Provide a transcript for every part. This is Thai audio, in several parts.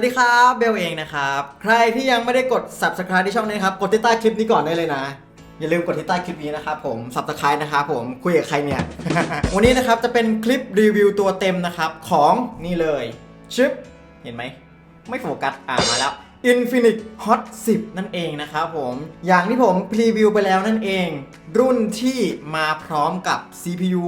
วัสดีครับเบลเองนะครับ ใครที่ยังไม่ได้กด subscribe ที่ช่องนี้ครับ กดที่ใต้คลิปนี้ก่อนได้เลยนะ อย่าลืมกดที่ใต้คลิปนี้นะครับผม subscribe นะครับผมคุยกับใครเนี่ย วันนี้นะครับจะเป็นคลิปรีวิวตัวเต็มนะครับของนี่เลยชิปเห็นไหม ไม่โฟกัสอ่ามาแล้ว Infinix Hot 10 นั่นเองนะครับผม อย่างที่ผมพรีวิวไปแล้วนั่นเอง รุ่นที่มาพร้อมกับ CPU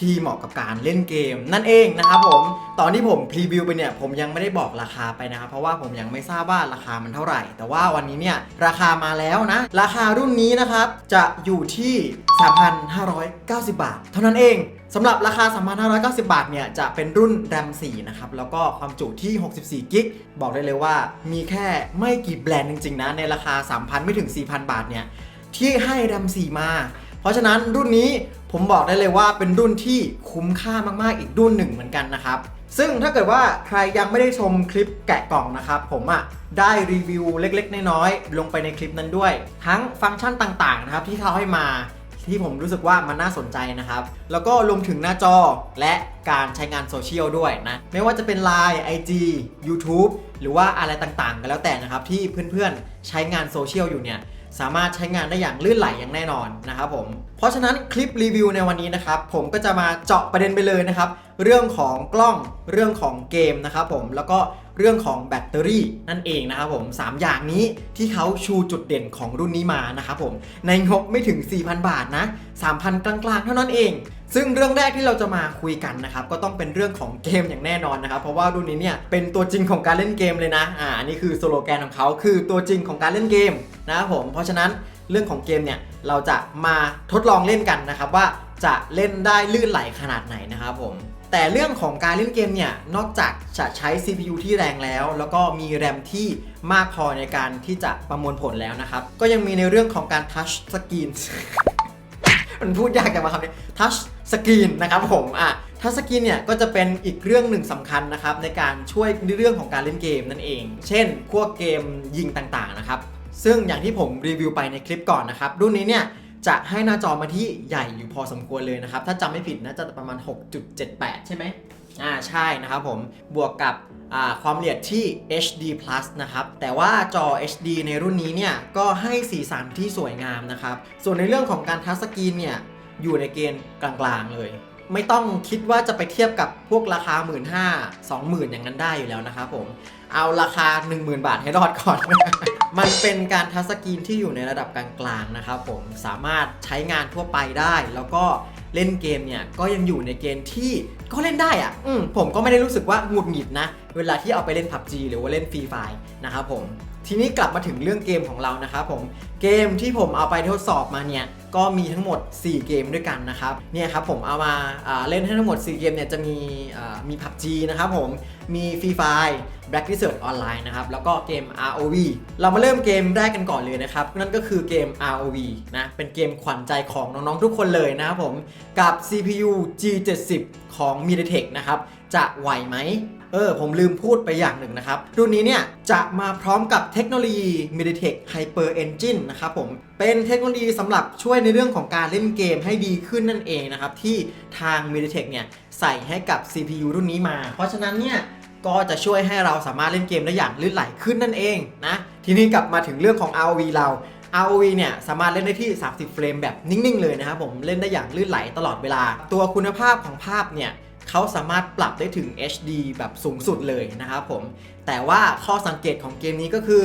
ที่เหมาะกับการเล่นเกม นั่นเองนะครับผม ตอนที่ผมพรีวิวไปเนี่ยผมยังไม่ได้บอกราคาไปนะครับเพราะว่าผมยังไม่ทราบว่าราคามันเท่าไหร่ แต่ว่าวันนี้เนี่ยราคามาแล้วนะ ราคารุ่นนี้นะครับจะอยู่ที่ 3,590 บาท เท่านั้นเองสำหรับราคา 3,590 บาทเนี่ยจะเป็นรุ่น RAM 4 นะครับ แล้วก็ความจุที่ 64 กิก บอกได้เลยว่ามีแค่ไม่กี่แบรนด์จริงๆนะ ในราคา 3,000 ไม่ถึง 4,000 บาทเนี่ยที่ให้ RAM 4 มา เพราะฉะนั้นรุ่นนี้ผมบอกได้เลยว่าเป็นรุ่นที่คุ้มค่ามากๆอีกรุ่นหนึ่งเหมือนกันนะครับ ซึ่งถ้าเกิดว่าใครยังไม่ได้ชมคลิปแกะกล่องนะครับผมอะ่ะได้รีวิวเล็กๆ น้อยๆลงไปในคลิปนั้นด้วย ทั้งฟังก์ชันต่างๆนะครับที่เขาให้มาที่ผมรู้สึกว่ามันน่าสนใจนะครับ แล้วก็รวมถึงหน้าจอและการใช้งานโซเชียลด้วยนะ ไม่ว่าจะเป็น Line IG YouTube หรือว่าอะไรต่างๆก็แล้วแต่นะครับ ที่เพื่อนๆ ใช้งานโซเชียลอยู่เนี่ย สามารถใช้งานได้อย่างลื่นไหลอย่างแน่นอนนะครับผม เพราะฉะนั้นคลิปรีวิวในวันนี้นะครับผมก็จะมาเจาะประเด็นไปเลยนะครับ เรื่องของกล้องเรื่องของเกมนะครับผมแล้วก็ เรื่องของแบตเตอรี่นั่นเองนะครับผม 3 อย่างนี้ที่เขาชูจุดเด่นของรุ่นนี้มานะครับผม ในงบไม่ถึง 4,000 บาทนะ 3,000 กลางๆ เท่านั้นเอง ซึ่งเรื่องแรกที่เราจะมาคุยกันนะครับ ก็ต้องเป็นเรื่องของเกมอย่างแน่นอนนะครับ เพราะว่ารุ่นนี้เนี่ยเป็นตัวจริงของการเล่นเกมเลยนะ อ่านี่คือสโลแกนของเขาคือตัวจริงของการเล่นเกมนะครับผม เพราะฉะนั้นเรื่องของเกมเนี่ยเราจะมาทดลองเล่นกันนะครับว่าจะเล่นได้ลื่นไหลขนาดไหนนะครับผม แต่เรื่องของการเล่นเกมเนี่ย นอกจากจะใช้ CPU ที่แรงแล้ว แล้วก็มีแรมที่มากพอในการที่จะประมวลผลแล้วนะครับ ก็ยังมีในเรื่องของการทัชสกรีนมันพูดยากจังมาคำนี้ทัชสกรีนนะครับผมอะทัชสกรีนเนี่ยก็จะเป็นอีกเรื่องหนึ่งสำคัญนะครับ ในการช่วยในเรื่องของการเล่นเกมนั่นเอง เช่นพวกเกมยิงต่างๆนะครับ ซึ่งอย่างที่ผมรีวิวไปในคลิปก่อนนะครับ รุ่นนี้เนี่ย จะให้หน้าจอมาที่ใหญ่อยู่พอสมควรเลยนะครับ ถ้าจำไม่ผิดน่าจะประมาณ 6.78 ใช่ไหมอ่าใช่นะครับผมบวกกับอ่าความละเอียดที่ HD Plus นะครับ แต่ว่าจอ HD ในรุ่นนี้เนี่ย ก็ให้สีสันที่สวยงามนะครับ ส่วนในเรื่องของการทัชสกรีนเนี่ย อยู่ในเกณฑ์กลางๆเลย ไม่ต้องคิดว่าจะไปเทียบกับพวกราคา 1 5 0 0 0 20,000 อย่างนั้นได้อยู่แล้วนะครับผม เอาราคา 10,000 บาทให้รอดก่อน มันเป็นการทัชสกรีนที่อยู่ในระดับกลางๆนะครับผมสามารถใช้งานทั่วไปได้ แล้วก็เล่นเกมเนี่ยก็ยังอยู่ในเกณฑ์ที่ก็เล่นได้อะอืมผมก็ไม่ได้รู้สึกว่าหงุดหงิดนะ เวลาที่เอาไปเล่น PUBG หรือว่าเล่นฟรีไฟนะครับผม ทีนี้กลับมาถึงเรื่องเกมของเรานะครับผมเกมที่ผมเอาไปทดสอบมาเนี่ยก็มีทั้งหมด 4 เกมด้วยกันนะครับเนี่ยครับผมเอามาอาเล่นให้ทั้งหมด 4 เกมเนี่ยจะมีมี PUBG นะครับผมมี Free Fire Black Desert Online นะครับแล้วก็เกม ROV เรามาเริ่มเกมแรกกันก่อนเลยนะครับนั่นก็คือเกม ROV นะเป็นเกมขวัญใจของน้องๆทุกคนเลยนะครับผมกับ CPU G70 ของ MediaTek นะครับจะไหวไหม เออผมลืมพูดไปอย่างหนึ่งนะครับ รุ่นนี้เนี่ยจะมาพร้อมกับเทคโนโลยี MediaTek Hyper Engine นะครับผมเป็นเทคโนโลยีสำหรับช่วยในเรื่องของการเล่นเกมให้ดีขึ้นนั่นเองนะครับที่ทาง MediaTek เนี่ยใส่ให้กับ CPU รุ่นนี้มา เพราะฉะนั้นเนี่ยก็จะช่วยให้เราสามารถเล่นเกมได้อย่างลื่นไหลขึ้นนั่นเองนะทีนี้กลับมาถึงเรื่องของ ROV เรา ROV เนี่ยสามารถเล่นได้ที่ 30 เฟรมแบบนิ่งๆ เลยนะครับผมเล่นได้อย่างลื่นไหลตลอดเวลา ตัวคุณภาพของภาพเนี่ย เขาสามารถปรับได้ถึง HD แบบสูงสุดเลยนะครับผม แต่ว่าข้อสังเกตของเกมนี้ก็คือ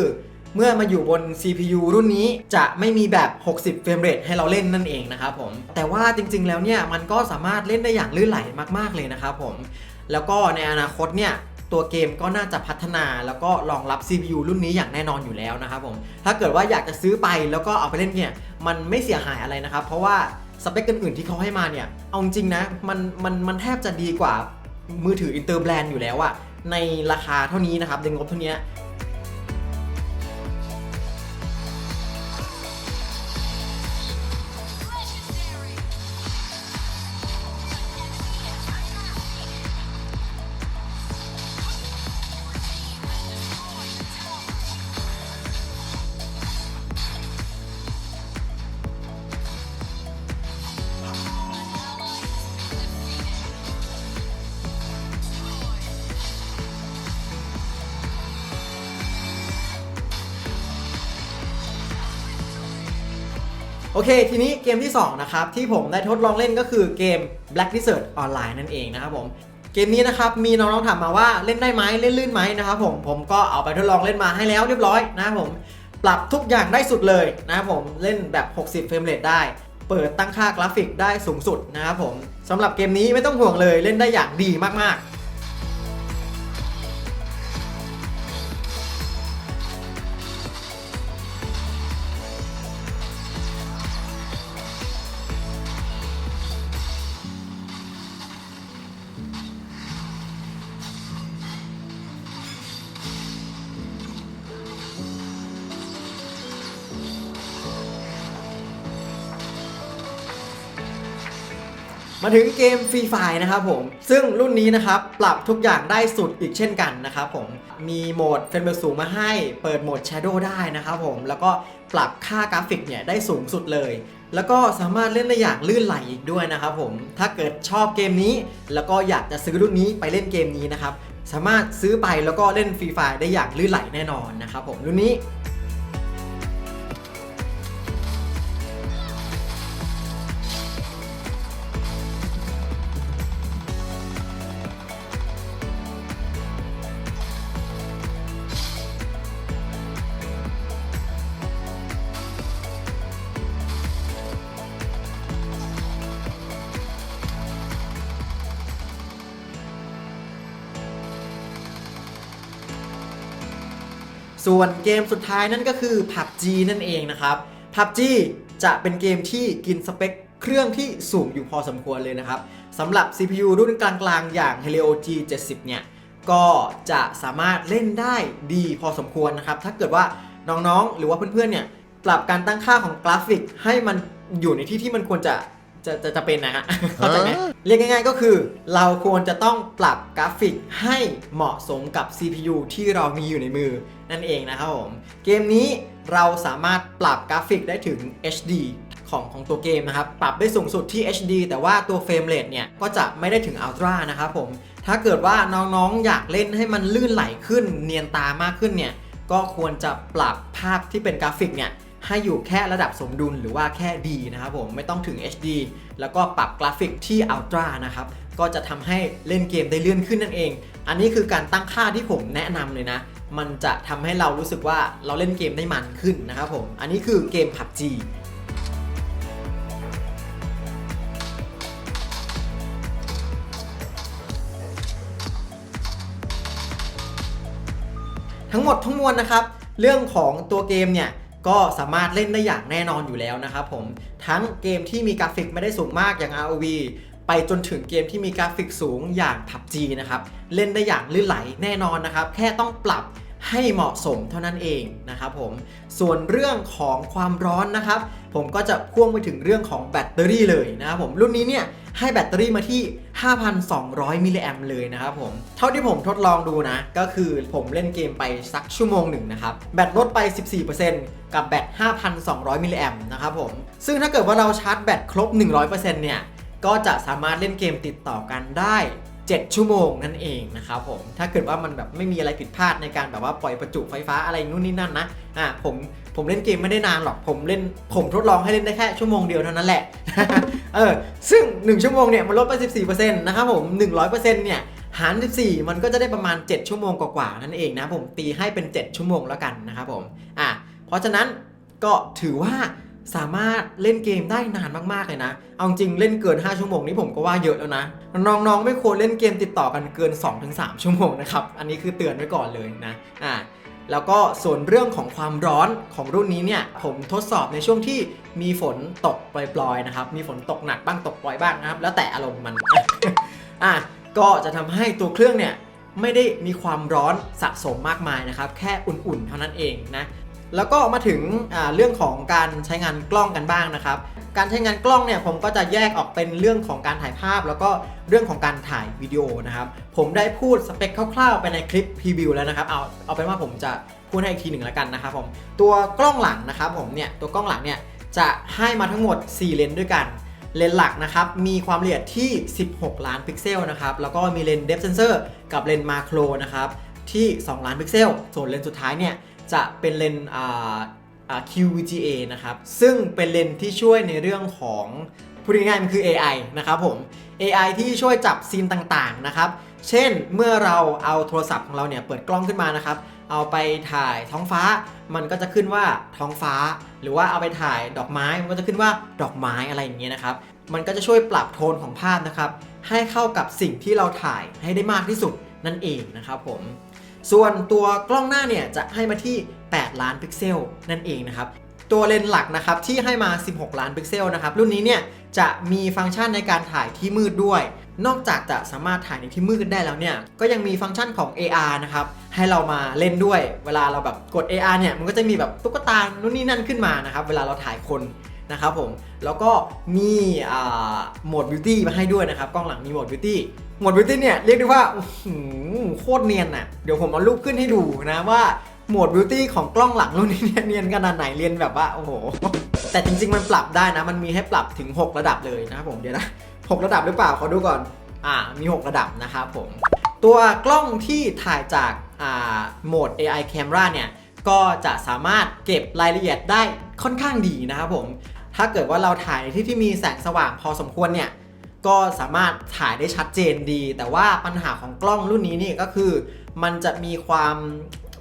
เมื่อมาอยู่บน CPU รุ่นนี้จะไม่มีแบบ 60 เฟรมเรทให้เราเล่นนั่นเองนะครับผม แต่ว่าจริงๆ แล้วเนี่ยมันก็สามารถเล่นได้อย่างลื่นไหลมากๆเลยนะครับผม แล้วก็ในอนาคตเนี่ยตัวเกมก็น่าจะพัฒนาแล้วก็รองรับ CPU รุ่นนี้อย่างแน่นอนอยู่แล้วนะครับผม ถ้าเกิดว่าอยากจะซื้อไปแล้วก็เอาไปเล่นเนี่ยมันไม่เสียหายอะไรนะครับ เพราะว่า สเปคอื่นๆที่เขาให้มาเนี่ย เอาจริงนะ มันมันมันแทบจะดีกว่ามือถืออินเตอร์แบรนด์อยู่แล้วอะในราคาเท่านี้นะครับในงบเท่านี้ โอเค ทีนี้เกมที่ 2 นะครับ ที่ผมได้ทดลองเล่นก็คือเกม Black Desert Online นั่นเองนะครับผมเกมนี้นะครับมีน้องๆถามมาว่าเล่นได้ไหมเล่นลื่นไหมนะครับผมผมก็เอาไปทดลองเล่นมาให้แล้วเรียบร้อยนะครับผมปรับทุกอย่างได้สุดเลยนะครับผมเล่นแบบ 60 เฟรมเรทได้ เปิดตั้งค่ากราฟิกได้สูงสุดนะครับผมสำหรับเกมนี้ไม่ต้องห่วงเลยเล่นได้อย่างดีมากๆ มาถึงเกมฟรีไฟนะครับผม ซึ่งรุ่นนี้นะครับ ปรับทุกอย่างได้สุดอีกเช่นกันนะครับผม มีโหมดเฟรมเรทสูงมาให้ เปิดโหมด Shadow ได้นะครับผม แล้วก็ปรับค่ากราฟิกเนี่ยได้สูงสุดเลย แล้วก็สามารถเล่นได้อย่างลื่นไหลอีกด้วยนะครับผม ถ้าเกิดชอบเกมนี้ แล้วก็อยากจะซื้อรุ่นนี้ไปเล่นเกมนี้นะครับ สามารถซื้อไปแล้วก็เล่นฟรีไฟได้อย่างลื่นไหลแน่นอนนะครับผมรุ่นนี้ ส่วนเกมสุดท้ายนั่นก็คือ PUBG นั่นเองนะครับ PUBG จะเป็นเกมที่กินสเปคเครื่องที่สูงอยู่พอสมควรเลยนะครับสำหรับ CPU รุ่นกลางๆ อย่าง Helio G70 เนี่ย ก็จะสามารถเล่นได้ดีพอสมควรนะครับ ถ้าเกิดว่าน้องๆ หรือว่าเพื่อนๆ เนี่ย ปรับการตั้งค่าของกราฟิกให้มันอยู่ในที่ที่มันควรจะ จะจะจะเป็นนะฮะเข้าใจไหมเรียกง่ายๆก็คือ เราควรจะต้องปรับกราฟิกให้เหมาะสมกับ CPU ที่เรามีอยู่ในมือนั่นเองนะครับผม เกมนี้เราสามารถปรับกราฟิกได้ถึง HD ของของตัวเกมนะครับ ปรับได้สูงสุดที่ HD แต่ว่าตัวเฟรมเรทเนี่ยก็จะไม่ได้ถึง Ultra นะครับผม ถ้าเกิดว่าน้องๆอยากเล่นให้มันลื่นไหลขึ้น เนียนตามากขึ้นเนี่ยก็ควรจะปรับภาพที่เป็นกราฟิกเนี่ย ให้อยู่แค่ระดับสมดุลหรือว่าแค่ดีนะครับผมไม่ต้องถึง HD แล้วก็ปรับกราฟิกที่ Ultra นะครับก็จะทำให้เล่นเกมได้เลื่อนขึ้นนั่นเอง อันนี้คือการตั้งค่าที่ผมแนะนำเลยนะมันจะทำให้เรารู้สึกว่าเราเล่นเกมได้มันขึ้นนะครับผม อันนี้คือเกม PUBG ทั้งหมดทั้งมวลนะครับ เรื่องของตัวเกมเนี่ย ก็สามารถเล่นได้อย่างแน่นอนอยู่แล้วนะครับผมทั้งเกมที่มีกราฟิกไม่ได้สูงมากอย่าง ROV ไปจนถึงเกมที่มีกราฟิกสูงอย่าง PUBG นะครับ เล่นได้อย่างลื่นไหลแน่นอนนะครับ แค่ต้องปรับ ให้เหมาะสมเท่านั้นเองนะครับผมส่วนเรื่องของความร้อนนะครับ ผมก็จะพ่วงไปถึงเรื่องของแบตเตอรี่เลยนะครับผมรุ่นนี้เนี่ยให้แบตเตอรี่มาที่ 5,200 มิลลิแอมเลยนะครับผม เท่าที่ผมทดลองดูนะ ก็คือผมเล่นเกมไปสักชั่วโมงหนึ่งนะครับ แบตลดไป 14%กับแบต 5,200 มิลลิแอมนะครับผม ซึ่งถ้าเกิดว่าเราชาร์จแบตครบ 100%เนี่ย ก็จะสามารถเล่นเกมติดต่อกันได้ 7 ชั่วโมงนั่นเองนะครับผมถ้าเกิดว่ามันแบบไม่มีอะไรผิดพลาดในการแบบว่าปล่อยประจุไฟฟ้าอะไรนู่นนี่นั่นนะอ่าผมผมเล่นเกมไม่ได้นานหรอกผมเล่นผมทดลองให้เล่นได้แค่ชั่วโมงเดียวเท่านั้นแหละเออซึ่ง 1 ชั่วโมงเนี่ยมันลดไป 14%นะครับผม 100%เนี่ยหาร 14 มันก็จะได้ประมาณ 7 ชั่วโมงกว่าๆนั่นเองนะผมตีให้เป็น 7 ชั่วโมงแล้วกันนะครับผมอะเพราะฉะนั้นก็ถือว่า สามารถเล่นเกมได้นานมากๆเลยนะ เอาจริงเล่นเกิน 5 ชั่วโมงนี้ผมก็ว่าเยอะแล้วนะ น้องๆ ไม่ควรเล่นเกมติดต่อกันเกิน 2-3 ชั่วโมงนะครับ อันนี้คือเตือนไว้ก่อนเลยนะ อ่า แล้วก็ส่วนเรื่องของความร้อนของรุ่นนี้เนี่ย ผมทดสอบในช่วงที่มีฝนตกปล่อยๆนะครับ มีฝนตกหนักบ้างตกปล่อยบ้างนะครับ แล้วแต่อารมณ์มัน อะ ก็จะทำให้ตัวเครื่องเนี่ยไม่ได้มีความร้อนสะสมมากมายนะครับ แค่อุ่นๆ เท่านั้นเองนะ แล้วก็มาถึงเรื่องของการใช้งานกล้องกันบ้างนะครับ การใช้งานกล้องเนี่ยผมก็จะแยกออกเป็นเรื่องของการถ่ายภาพ แล้วก็เรื่องของการถ่ายวิดีโอนะครับ ผมได้พูดสเปคคร่าวๆไปในคลิปพรีวิวแล้วนะครับเอาเอาเป็นว่าผมจะพูดให้อีกทีหนึ่งแล้วกันนะครับผมตัวกล้องหลังนะครับผมเนี่ยตัวกล้องหลังเนี่ยจะให้มาทั้งหมด 4 เลนส์ด้วยกันเลนส์หลักนะครับมีความละเอียดที่ 16 ล้านพิกเซลนะครับแล้วก็มีเลนส์เดฟเซนเซอร์กับเลนส์มาโครนะครับที่ 2 ล้านพิกเซล ส่วนเลนส์สุดท้ายเนี่ย จะเป็นเลนส์อ่อ QVGA นะครับ ซึ่งเป็นเลนส์ที่ช่วยในเรื่องของพูดง่ายๆมันคือ AI นะครับผม AI ที่ช่วยจับซีนต่างๆนะครับ เช่นเมื่อเราเอาโทรศัพท์ของเราเนี่ยเปิดกล้องขึ้นมานะครับ เอาไปถ่ายท้องฟ้า มันก็จะขึ้นว่าท้องฟ้า หรือว่าเอาไปถ่ายดอกไม้ มันก็จะขึ้นว่าดอกไม้อะไรอย่างเงี้ยนะครับ มันก็จะช่วยปรับโทนของภาพนะครับ ให้เข้ากับสิ่งที่เราถ่ายให้ได้มากที่สุดนั่นเองนะครับผม ส่วนตัวกล้องหน้าเนี่ยจะให้มาที่ 8 ล้านพิกเซลนั่นเองนะครับตัวเลนส์หลักนะครับที่ให้มา 16 ล้านพิกเซลนะครับรุ่นนี้เนี่ยจะมีฟังก์ชันในการถ่ายที่มืดด้วย นอกจากจะสามารถถ่ายในที่มืดได้แล้วเนี่ยก็ยังมีฟังก์ชันของ AR นะครับให้เรามาเล่นด้วย เวลาเราแบบกด AR เนี่ยมันก็จะมีแบบตุ๊กตานู่นนี่นั่นขึ้นมานะครับเวลาเราถ่ายคน นะครับผมแล้วก็มีอ่าโหมดบิวตี้มาให้ด้วยนะครับกล้องหลังมีโหมดบิวตี้โหมดบิวตี้เนี่ยเรียกได้ว่าโคตรเนียนอะเดี๋ยวผมเอารูปขึ้นให้ดูนะว่าโหมดบิวตี้ของกล้องหลังรุ่นนี้เนียเนียนขนาดไหนเรียนแบบว่าโอ้โหแต่จริงๆมันปรับได้นะ มันมีให้ปรับถึง 6 ระดับเลยนะครับผมเดี๋ยวนะ 6 ระดับหรือเปล่าขอดูก่อนอ่ามี 6 ระดับนะครับผมตัวกล้องที่ถ่ายจากอ่าโหมด AI camera เนี่ยก็จะสามารถเก็บรายละเอียดได้ค่อนข้างดีนะครับผม ถ้าเกิดว่าเราถ่ายในที่ที่มีแสงสว่างพอสมควรเนี่ยก็สามารถถ่ายได้ชัดเจนดี แต่ว่าปัญหาของกล้องรุ่นนี้นี่ก็คือ มันจะมีความ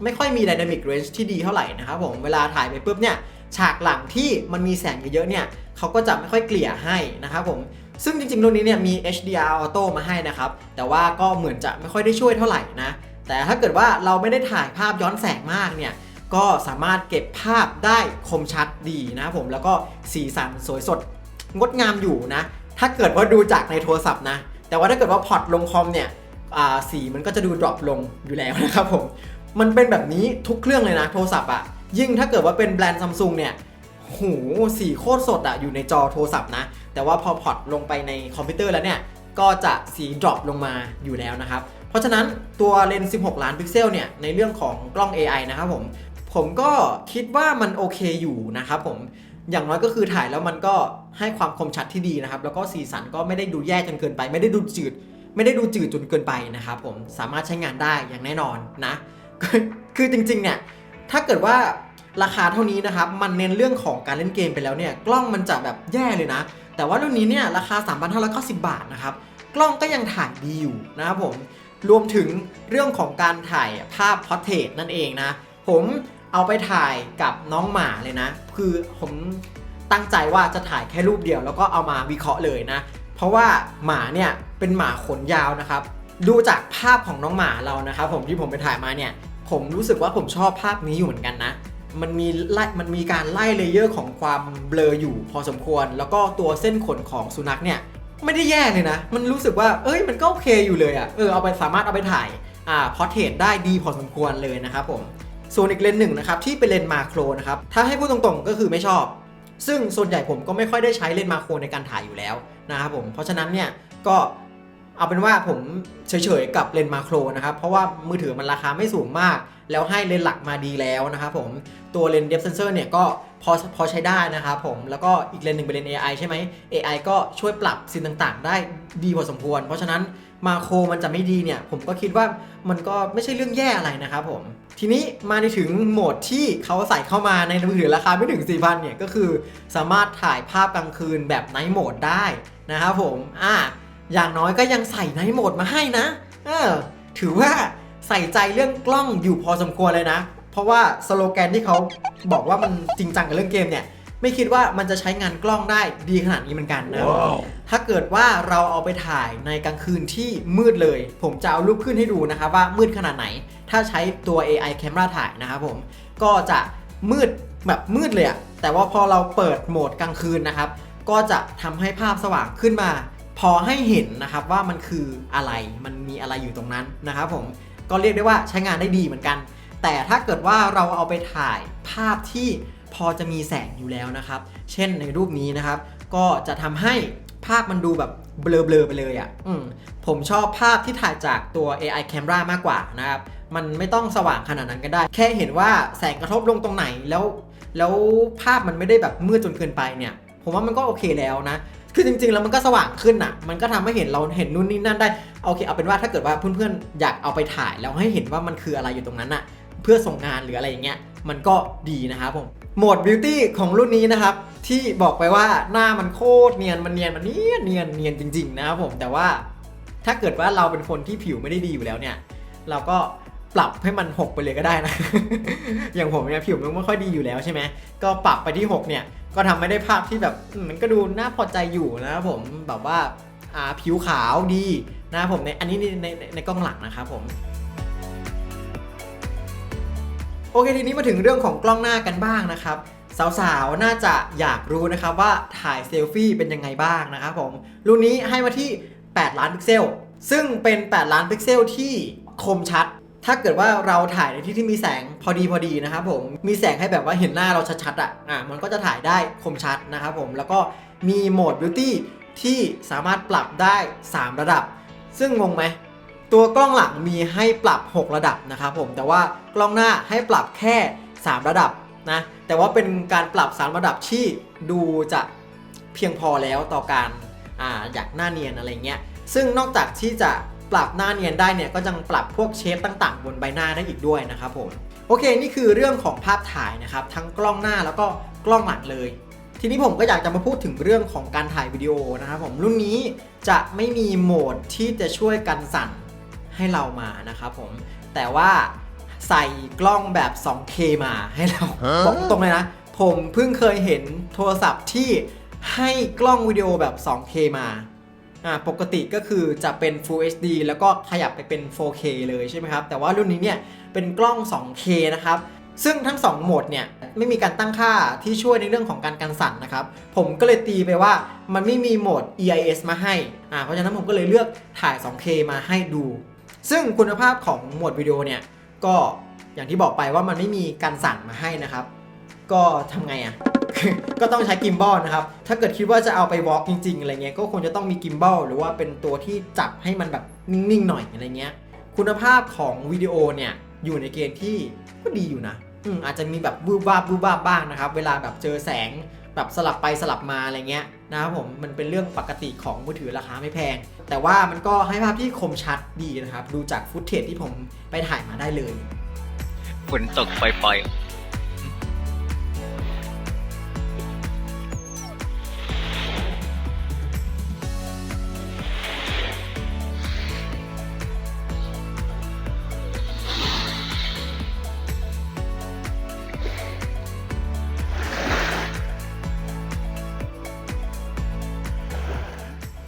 ไม่ค่อยมี dynamic range ที่ดีเท่าไหร่นะครับผมเวลาถ่ายไปปุ๊บเนี่ยฉากหลังที่มันมีแสงเยอะๆเนี่ยเขาก็จะไม่ค่อยเกลี่ยให้นะครับผมซึ่งจริงๆ รุ่นนี้เนี่ยมี HDR Auto มาให้นะครับ แต่ว่าก็เหมือนจะไม่ค่อยได้ช่วยเท่าไหร่นะ แต่ถ้าเกิดว่าเราไม่ได้ถ่ายภาพย้อนแสงมากเนี่ย ก็สามารถเก็บภาพได้คมชัดดีนะผมแล้วก็สีสันสวยสดงดงามอยู่นะ ถ้าเกิดว่าดูจากในโทรศัพท์นะ แต่ว่าถ้าเกิดว่าพอร์ตลงคอมเนี่ยสีมันก็จะดูดรอปลงอยู่แล้วนะครับผม มันเป็นแบบนี้ทุกเครื่องเลยนะโทรศัพท์อะยิ่งถ้าเกิดว่าเป็นแบรนด์ซัมซุงเนี่ยโหสีโคตรสดอะอยู่ในจอโทรศัพท์นะ แต่ว่าพอพอร์ตลงไปในคอมพิวเตอร์แล้วเนี่ย ก็จะสีดรอปลงมาอยู่แล้วนะครับ เพราะฉะนั้นตัวเลนส์ 16 ล้านพิกเซลเนี่ย ในเรื่องของกล้อง AI นะครับผม ผมก็คิดว่ามันโอเคอยู่นะครับผมอย่างน้อยก็คือถ่ายแล้วมันก็ให้ความคมชัดที่ดีนะครับ แล้วก็สีสันก็ไม่ได้ดูแย่จนเกินไป ไม่ได้ดูจืด ไม่ได้ดูจืดจนเกินไปนะครับผมสามารถใช้งานได้อย่างแน่นอนนะ คือจริงๆเนี่ยถ้าเกิดว่าราคาเท่านี้นะครับ มันเน้นเรื่องของการเล่นเกมไปแล้วเนี่ย กล้องมันจะแบบแย่เลยนะ แต่ว่ารุ่นนี้เนี่ยราคา 3,590 บาทนะครับ กล้องก็ยังถ่ายดีอยู่นะครับผม รวมถึงเรื่องของการถ่ายภาพพอร์เทรตนั่นเองนะ ผม เอาไปถ่ายกับน้องหมาเลยนะ คือผมตั้งใจว่าจะถ่ายแค่รูปเดียว แล้วก็เอามาวิเคราะห์เลยนะ เพราะว่าหมาเนี่ยเป็นหมาขนยาวนะครับ ดูจากภาพของน้องหมาเรานะครับผมที่ผมไปถ่ายมาเนี่ย ผมรู้สึกว่าผมชอบภาพนี้อยู่เหมือนกันนะ มันมีไล่มันมีการไล่เลเยอร์ของความเบลออยู่พอสมควร แล้วก็ตัวเส้นขนของสุนัขเนี่ยไม่ได้แย่เลยนะ มันรู้สึกว่า เอ้ย มันก็โอเคอยู่เลยอะ่ะ เออ เอาไปสามารถเอาไปถ่าย อ่า พอเทรตได้ดีพอสมควรเลยนะครับผม ส่วนอีกเลนหนึ่งนะครับที่เป็นเลนมาโครนะครับถ้าให้พูดตรงๆก็คือไม่ชอบ ซึ่งส่วนใหญ่ผมก็ไม่ค่อยได้ใช้เลนมาโครในการถ่ายอยู่แล้วนะครับผมเพราะฉะนั้นเนี่ยก็เอาเป็นว่าผมเฉยๆกับเลนมาโครนะครับเพราะว่ามือถือมันราคาไม่สูงมาก แล้วให้เลนหลักมาดีแล้วนะครับผมตัวเลนเดฟเซนเซอร์เนี่ยก็ พอพอใช้ได้นะครับผมแล้วก็อีกเลนหนึ่งเป็นเลน AI ใช่ไหม AI ก็ช่วยปรับสิ่งต่างๆ ได้ดีพอสมควร เพราะฉะนั้นมาโครมันจะไม่ดีเนี่ย ผมก็คิดว่ามันก็ไม่ใช่เรื่องแย่อะไรนะครับผม ทีนี้มาในถึงโหมดที่เขาใส่เข้ามาในมือถือราคาไม่ถึง 4,000 เนี่ย ก็คือสามารถถ่ายภาพกลางคืนแบบไนท์โหมดได้นะครับผมอ่าอย่างน้อยก็ยังใส่ไนท์โหมดมาให้นะ เออ ถือว่าใส่ใจเรื่องกล้องอยู่พอสมควรเลยนะ เพราะว่าสโลแกนที่เขาบอกว่ามันจริงจังกับเรื่องเกมเนี่ยไม่คิดว่ามันจะใช้งานกล้องได้ดีขนาดนี้เหมือนกันนะถ้าเกิดว่าเราเอาไปถ่ายในกลางคืนที่มืดเลย ผมจะเอารูปขึ้นให้ดูนะครับว่ามืดขนาดไหน ถ้าใช้ตัว AI camera ถ่ายนะครับผม ก็จะมืดแบบมืดเลยอะแต่ว่าพอเราเปิดโหมดกลางคืนนะครับ ก็จะทำให้ภาพสว่างขึ้นมา พอให้เห็นนะครับว่ามันคืออะไร มันมีอะไรอยู่ตรงนั้นนะครับผม ก็เรียกได้ว่าใช้งานได้ดีเหมือนกัน แต่ถ้าเกิดว่าเราเอาไปถ่ายภาพที่พอจะมีแสงอยู่แล้วนะครับ เช่นในรูปนี้นะครับ ก็จะทำให้ภาพมันดูแบบเบลอๆไปเลยอะ่ะผมชอบภาพที่ถ่ายจากตัว AI camera มากกว่านะครับ มันไม่ต้องสว่างขนาดนั้นก็ได้ แค่เห็นว่าแสงกระทบลงตรงไหนแล้ว แล้วภาพมันไม่ได้แบบมืดจนเกินไปเนี่ย ผมว่ามันก็โอเคแล้วนะ คือจริงๆ แล้วมันก็สว่างขึ้นอะ มันก็ทำให้เห็นเราเห็นนู่นนี่นั่นได้ โอเค เอาเป็นว่าถ้าเกิดว่าเพื่อนๆ อยากเอาไปถ่ายแล้วให้เห็นว่ามันคืออะไรอยู่ตรงนั้นอะ เพื่อส่งงานหรืออะไรอย่างเงี้ยมันก็ดีนะครับผมโหมดบิวตี้ของรุ่นนี้นะครับที่บอกไปว่าหน้ามันโคตรเนียนมันเนียนมันเนียนเนียนเนียนจริงๆนะครับผมแต่ว่าถ้าเกิดว่าเราเป็นคนที่ผิวไม่ได้ดีอยู่แล้วเนี่ย เราก็ปรับให้มัน 6 ไปเลยก็ได้นะ อย่างผมเนี่ยผิวมันไม่ค่อยดีอยู่แล้วใช่ไหมก็ปรับไปที่ 6 เนี่ย ก็ทำให้ได้ภาพที่แบบมันก็ดูน่าพอใจอยู่นะครับผมแบบว่าผิวขาวดีนะครับผมในอันนี้ในในในในกล้องหลังนะครับผม โอเคทีนี้มาถึงเรื่องของกล้องหน้ากันบ้างนะครับสาวๆ น่าจะอยากรู้นะครับว่าถ่ายเซลฟี่เป็นยังไงบ้างนะครับผมรุ่นนี้ให้มาที่ 8 ล้านพิกเซล ซึ่งเป็น 8 ล้านพิกเซลที่คมชัด ถ้าเกิดว่าเราถ่ายในที่ที่มีแสงพอดีพอดีนะครับผมมีแสงให้แบบว่าเห็นหน้าเราชัดๆอะอะมันก็จะถ่ายได้คมชัดนะครับผมแล้วก็มีโหมดบิวตี้ที่สามารถปรับได้ 3 ระดับ ซึ่งงงไหม ตัวกล้องหลังมีให้ปรับ 6 ระดับนะครับผมแต่ว่ากล้องหน้าให้ปรับแค่ 3 ระดับนะแต่ว่าเป็นการปรับ 3 ระดับที่ดูจะเพียงพอแล้วต่อการอ่าอยากหน้าเนียนอะไรเงี้ยซึ่งนอกจากที่จะปรับหน้าเนียนได้เนี่ยก็ยังปรับพวกเชฟต่างๆ บนใบหน้าได้อีกด้วยนะครับผมโอเคนี่คือเรื่องของภาพถ่ายนะครับทั้งกล้องหน้าแล้วก็กล้องหลังเลย ทีนี้ผมก็อยากจะมาพูดถึงเรื่องของการถ่ายวิดีโอนะครับผมรุ่นนี้จะไม่มีโหมดที่จะช่วยกันสั่น ให้เรามานะครับผม แต่ว่าใส่กล้องแบบ 2K มาให้เรา บอกตรงเลยนะ ผมเพิ่งเคยเห็นโทรศัพท์ที่ให้กล้องวิดีโอแบบ 2K มาอ่าปกติก็คือจะเป็น Full HD แล้วก็ขยับไปเป็น 4K เลยใช่ไหมครับ แต่ว่ารุ่นนี้เนี่ยเป็นกล้อง 2K นะครับ ซึ่งทั้ง 2 โหมดเนี่ยไม่มีการตั้งค่าที่ช่วยในเรื่องของการกันสั่นนะครับ ผมก็เลยตีไปว่ามันไม่มีโหมด EIS มาให้อ่าเพราะฉะนั้นผมก็เลยเลือกถ่าย 2K มาให้ดู ซึ่งคุณภาพของหมวดวิดีโอเนี่ยก็อย่างที่บอกไปว่ามันไม่มีการสั่นมาให้นะครับ ก็ทำไงอะ่ะ ก็ต้องใช้กิมบอลนะครับ ถ้าเกิดคิดว่าจะเอาไปวอล์กจริงๆอะไรเงี้ยก็คงจะต้องมีกิมบอลหรือว่าเป็นตัวที่จับให้มันแบบนิ่งๆหน่อยอะไรเงี้ย คุณภาพของวิดีโอเนี่ยอยู่ในเกณฑ์ที่ก็ดีอยู่นะอืมอาจจะมีแบบบูบวาบบูบวาบบ้างนะครับ เวลาแบบเจอแสงแบบสลับไปสลับมาอะไรเงี้ย นะครับผมมันเป็นเรื่องปกติของมือถือราคาไม่แพง แต่ว่ามันก็ให้ภาพที่คมชัดดีนะครับ ดูจากฟุตเทจที่ผมไปถ่ายมาได้เลยฝนตกปล่อย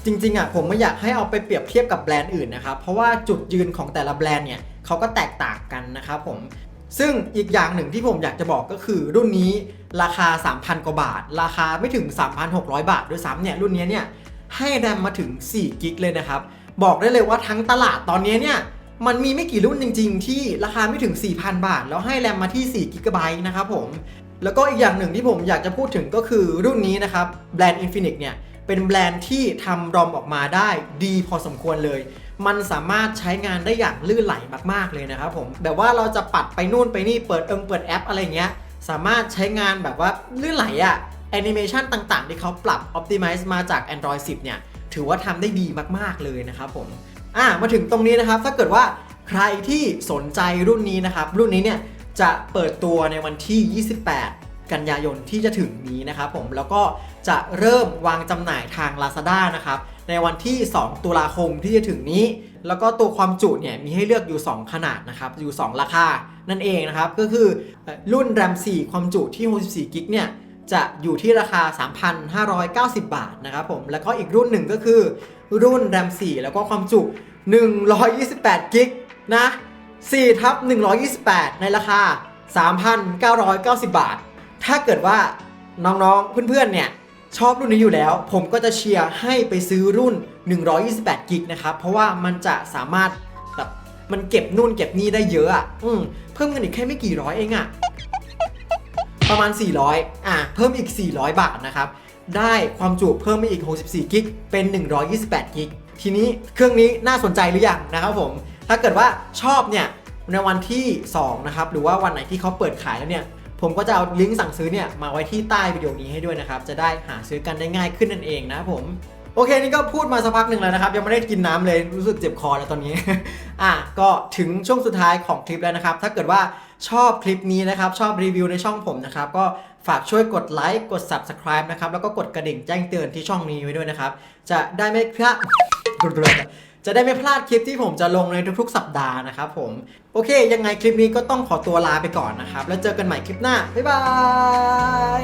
จริงๆอะผมไม่อยากให้เอาไปเปรียบเทียบกับแบรนด์อื่นนะครับเพราะว่าจุดยืนของแต่ละแบรนด์เนี่ยเขาก็แตกต่างกันนะครับผมซึ่งอีกอย่างหนึ่งที่ผมอยากจะบอกก็คือรุ่นนี้ราคา 3,000 กว่าบาท ราคาไม่ถึง 3,600 บาทด้วยซ้ำเนี่ยรุ่นนี้เนี่ยให้แรมมาถึง4กิกเลยนะครับบอกได้เลยว่าทั้งตลาดตอนนี้เนี่ยมันมีไม่กี่รุ่นจริง ๆ ที่ราคาไม่ถึง 4,000 บาท แล้วให้แรมมาที่4กิกะไบต์นะครับผมแล้วก็อีกอย่างหนึ่งที่ผมอยากจะพูดถึงก็คือรุ่นนี้นะครับแบรนด์ Infinix เนี่ย เป็นแบรนด์ที่ทำรอมออกมาได้ดีพอสมควรเลย มันสามารถใช้งานได้อย่างลื่นไหลมากๆเลยนะครับผม แบบว่าเราจะปัดไปนู่นไปนี่เปิดเอิมเปิดแอปอะไรเงี้ย สามารถใช้งานแบบว่าลื่นไหลอะแอนิเมชันต่างๆ ที่เขาปรับ Optimize มาจาก Android 10 เนี่ย ถือว่าทำได้ดีมากๆเลยนะครับผม อะมาถึงตรงนี้นะครับ ถ้าเกิดว่าใครที่สนใจรุ่นนี้นะครับ รุ่นนี้เนี่ยจะเปิดตัวในวันที่ 28 กันยายนที่จะถึงนี้นะครับผมแล้วก็จะเริ่มวางจำหน่ายทาง Lazada นะครับในวันที่ 2 ตุลาคมที่จะถึงนี้ แล้วก็ตัวความจุเนี่ยมีให้เลือกอยู่ 2 ขนาดนะครับ อยู่ 2 ราคา นั่นเองนะครับ ก็คือเอ่อรุ่น RAM 4 ความจุที่ 64กิกเนี่ย จะอยู่ที่ราคา 3,590 บาทนะครับผม แล้วก็อีกรุ่นหนึ่งก็คือ รุ่น RAM 4 แล้วก็ความจุ 128กิกนะ4ทับ128 ในราคา 3,990 บาท ถ้าเกิดว่าน้องๆ เพื่อนๆ เนี่ยชอบรุ่นนี้อยู่แล้ว ผมก็จะเชียร์ให้ไปซื้อรุ่น 128กิกนะครับ เพราะว่ามันจะสามารถแบบมันเก็บนู่นเก็บนี่ได้เยอะอะอืมเพิ่มเงินอีกแค่ไม่กี่ร้อยเองอะ ประมาณ 400 อะ เพิ่มอีก 400 บาทนะครับ ได้ความจุเพิ่มไปอีก 64กิกเป็น 128กิกทีนี้เครื่องนี้น่าสนใจหรือยังนะครับผม ถ้าเกิดว่าชอบเนี่ยในวันที่ 2 นะครับ หรือว่าวันไหนที่เขาเปิดขายแล้วเนี่ย ผมก็จะเอาลิงก์สั่งซื้อเนี่ยมาไว้ที่ใต้วิดีโอนี้ให้ด้วยนะครับ จะได้หาซื้อกันได้ง่ายขึ้นนั่นเองนะผมโอเคนี่ก็พูดมาสักพักหนึ่งแล้วนะครับ ยังไม่ได้กินน้ำเลยรู้สึกเจ็บคอแล้วตอนนี้ อะก็ถึงช่วงสุดท้ายของคลิปแล้วนะครับ ถ้าเกิดว่าชอบคลิปนี้นะครับ ชอบรีวิวในช่องผมนะครับ ก็ฝากช่วยกดไลค์กด Subscribe นะครับ แล้วก็กดกระดิ่งแจ้งเตือนที่ช่องนี้ไว้ด้วยนะครับ จะได้ไม่พลาด จะได้ไม่พลาดคลิปที่ผมจะลงในทุกๆ สัปดาห์นะครับผม โอเค ยังไงคลิปนี้ก็ต้องขอตัวลาไปก่อนนะครับ แล้วเจอกันใหม่คลิปหน้า บ๊ายบาย